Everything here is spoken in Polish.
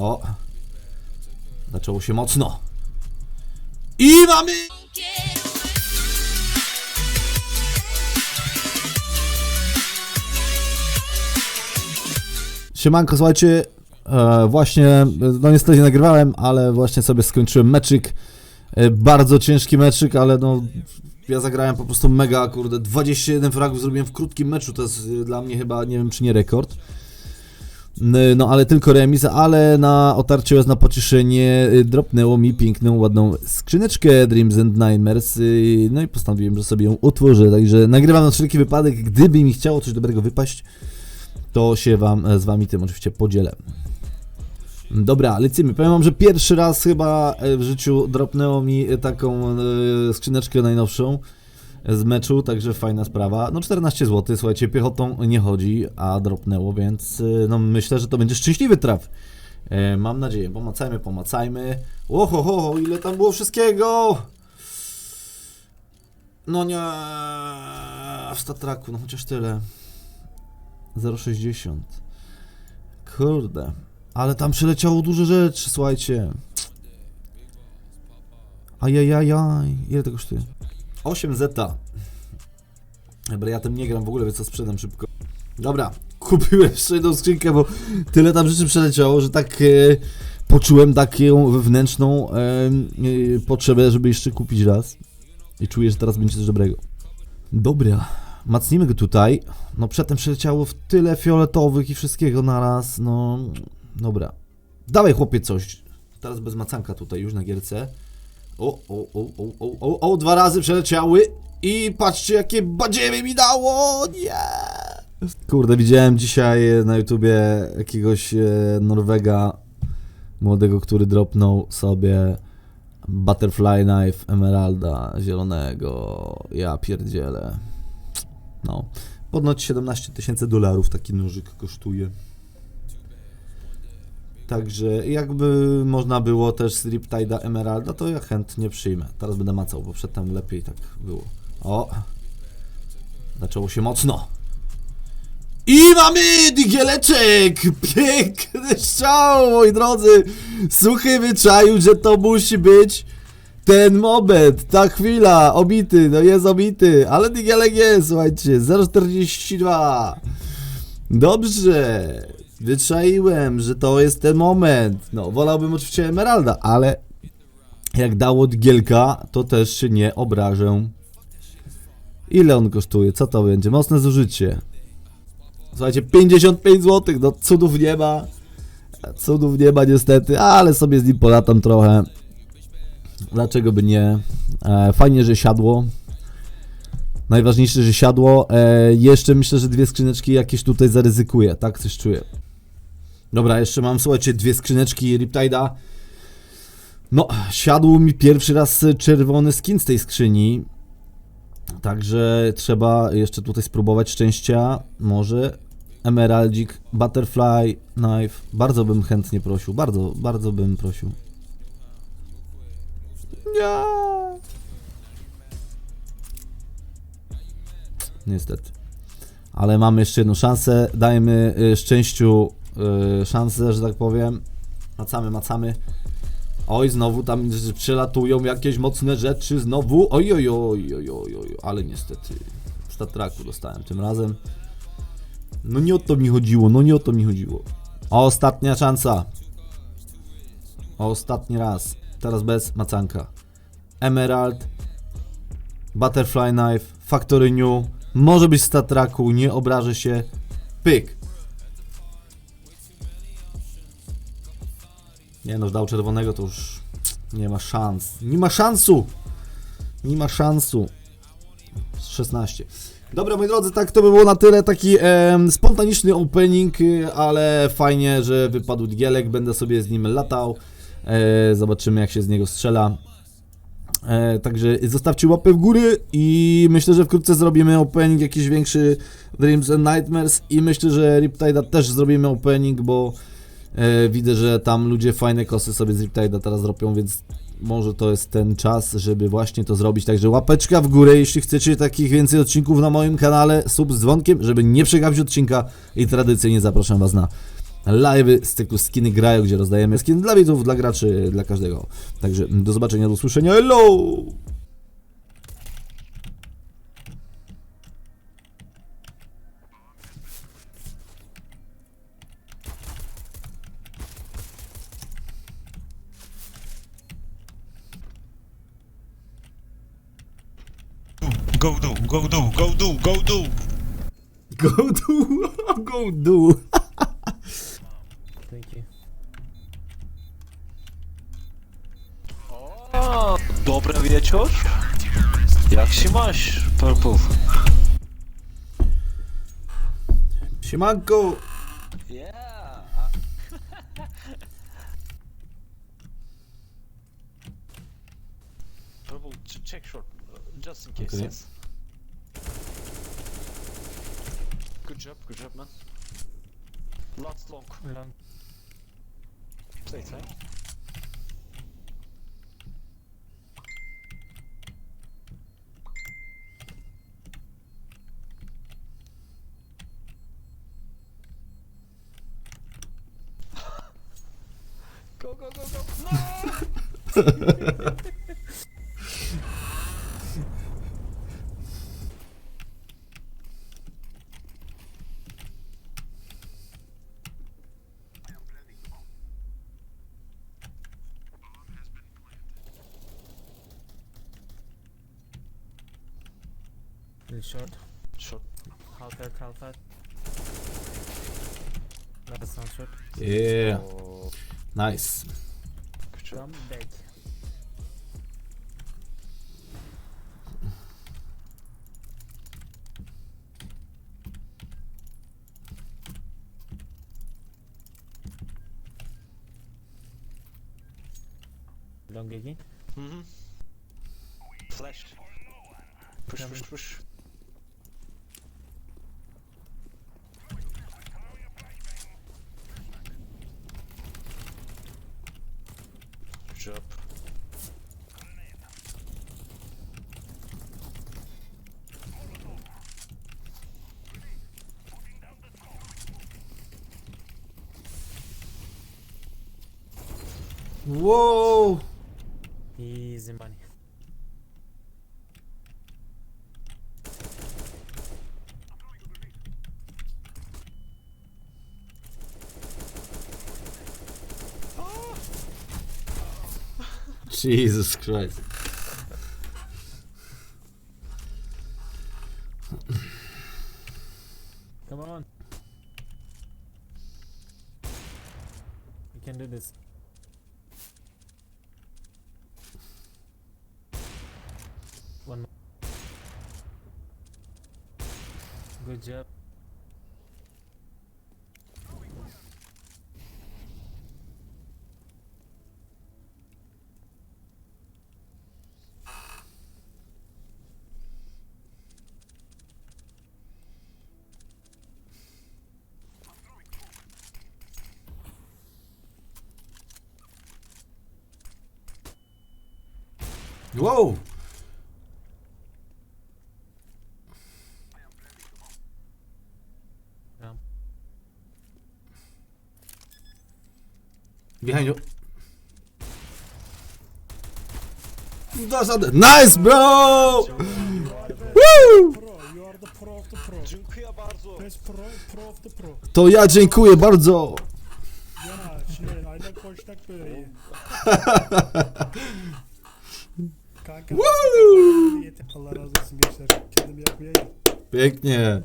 O! Zaczęło się mocno. I mamy... Siemanko, słuchajcie, e, właśnie, no niestety nie nagrywałem, ale właśnie sobie skończyłem meczyk. E, bardzo ciężki meczyk, ale no ja zagrałem po prostu mega, kurde, 21 fragów zrobiłem w krótkim meczu, to jest e, dla mnie chyba, nie wiem czy nie rekord. No ale tylko remis, ale na otarciu jest na pocieszenie y, dropnęło mi piękną, ładną skrzyneczkę Dreams and Nightmares, y, no i postanowiłem, że sobie ją utworzę, także nagrywam na wszelki wypadek, gdyby mi chciało coś dobrego wypaść, to się wam, e, z wami tym oczywiście podzielę. Dobra, lecimy. Powiem wam, że pierwszy raz chyba e, w życiu dropnęło mi e, taką skrzyneczkę najnowszą z meczu, także fajna sprawa. No 14 zł, słuchajcie, piechotą nie chodzi, a dropnęło, więc e, no myślę, że to będzie szczęśliwy traf. E, mam nadzieję, pomacajmy, pomacajmy. Oho, ho, ile tam było wszystkiego! No nie, w statraku, no chociaż tyle. 0,60. Kurde. Ale tam przyleciało dużo rzeczy, słuchajcie. Ajajajaj. Ile to kosztuje? 8 zeta. Dobra, ja tym nie gram w ogóle, więc to sprzedam szybko. Dobra, kupiłem jeszcze jedną skrzynkę, bo tyle tam rzeczy przeleciało, że tak e, poczułem taką wewnętrzną e, e, potrzebę, żeby jeszcze kupić raz. I czuję, że teraz będzie coś dobrego. Dobra, macnijmy go tutaj. No przedtem przeleciało w tyle fioletowych i wszystkiego naraz, no... Dobra. Dawaj chłopie coś. Teraz bez macanka tutaj już na gierce. O, o, o, o, o, o, o, dwa razy przeleciały. I patrzcie jakie badziewie mi dało, nie! Kurde, widziałem dzisiaj na YouTubie jakiegoś e, Norwega młodego, który dropnął sobie Butterfly Knife Emeralda zielonego. Ja pierdzielę. No. Ponoć 17 tysięcy dolarów taki nożyk kosztuje. Także jakby można było też z Riptide'a Emeralda, to ja chętnie przyjmę. Teraz będę macał, bo przedtem lepiej tak było. O! Zaczęło się mocno. I mamy digieleczek! Piękny strzał, moi drodzy! Suchy wyczaił, że to musi być ten moment, ta chwila, obity, no jest obity, ale digielek jest, słuchajcie, 0,42. Dobrze, wyczaiłem, że to jest ten moment. No, wolałbym oczywiście Emeralda, ale jak dało digielka, to też się nie obrażę. Ile on kosztuje? Co to będzie? Mocne zużycie. Słuchajcie, 55 zł, no cudów nie ma. Cudów nie ma niestety, ale sobie z nim polatam trochę. Dlaczego by nie? E, fajnie, że siadło. Najważniejsze, że siadło. E, jeszcze myślę, że dwie skrzyneczki jakieś tutaj zaryzykuję, tak coś czuję. Dobra, jeszcze mam, słuchajcie, dwie skrzyneczki Riptide'a. No, siadł mi pierwszy raz czerwony skin z tej skrzyni. Także trzeba jeszcze tutaj spróbować szczęścia. Może Emeraldzik, Butterfly, Knife. Bardzo bym chętnie prosił, bardzo, bardzo bym prosił. Nie. Niestety. Ale mamy jeszcze jedną szansę. Dajmy y, szczęściu y, szansę, że tak powiem. Macamy, macamy. Oj, znowu tam z- przelatują jakieś mocne rzeczy, znowu. Oj, oj, oj, oj, oj, oj, ale niestety. W statraku dostałem tym razem. No nie o to mi chodziło, no nie o to mi chodziło. Ostatnia szansa. Ostatni raz. Teraz bez macanka. Emerald. Butterfly Knife. Factory New. Może być w statraku, nie obrażę się. Pyk. Nie no, dał czerwonego to już nie ma szans. Nie ma szansu! Nie ma szansu. 16. Dobra, moi drodzy, tak to by było na tyle. Taki em, spontaniczny opening, y, ale fajnie, że wypadł Digielek. Będę sobie z nim latał. E, zobaczymy, jak się z niego strzela. E, także zostawcie łapę w górę i myślę, że wkrótce zrobimy opening jakiś większy Dreams and Nightmares i myślę, że Riptide'a też zrobimy opening, bo e, widzę, że tam ludzie fajne kosy sobie z Riptide'a teraz robią, więc może to jest ten czas, żeby właśnie to zrobić. Także łapeczka w górę, jeśli chcecie takich więcej odcinków na moim kanale, sub z dzwonkiem, żeby nie przegapić odcinka i tradycyjnie zapraszam Was na live'y z cyklu Skiny Grają, gdzie rozdajemy skin dla widzów, dla graczy, dla każdego. Także do zobaczenia, do usłyszenia, hello! Go do, go do, go do, go do. Go do, go do. Thank you. O, dobry wieczór. Jak się masz, Purple? Siemanko! Yeah. Purple, ch- check short, uh, just in case. Okay. Yes. Good job, good job, man. Last long. Long. Play time. Go, go, go, go! No! Really short. Short. Half health, half health. Last sound short. Yeah, Oh, nice. good job. Come back. Long again. Mm-hmm. Flashed. Push, push, push. Job. Wow! Easy money. Jesus Christ. Come on. We can do this. One more. Good job. Wow! Yeah. Behind you. Dasz radę. Nice, bro! Woo! Pro, you are the pro of the pro. Dziękuję bardzo. Best pro, pro of the pro. To ja dziękuję bardzo. Yana, şimdi aynen koştak böyle. Kanka. Allah razı olsun gençler. Kendimi yakmayayım. Bekle.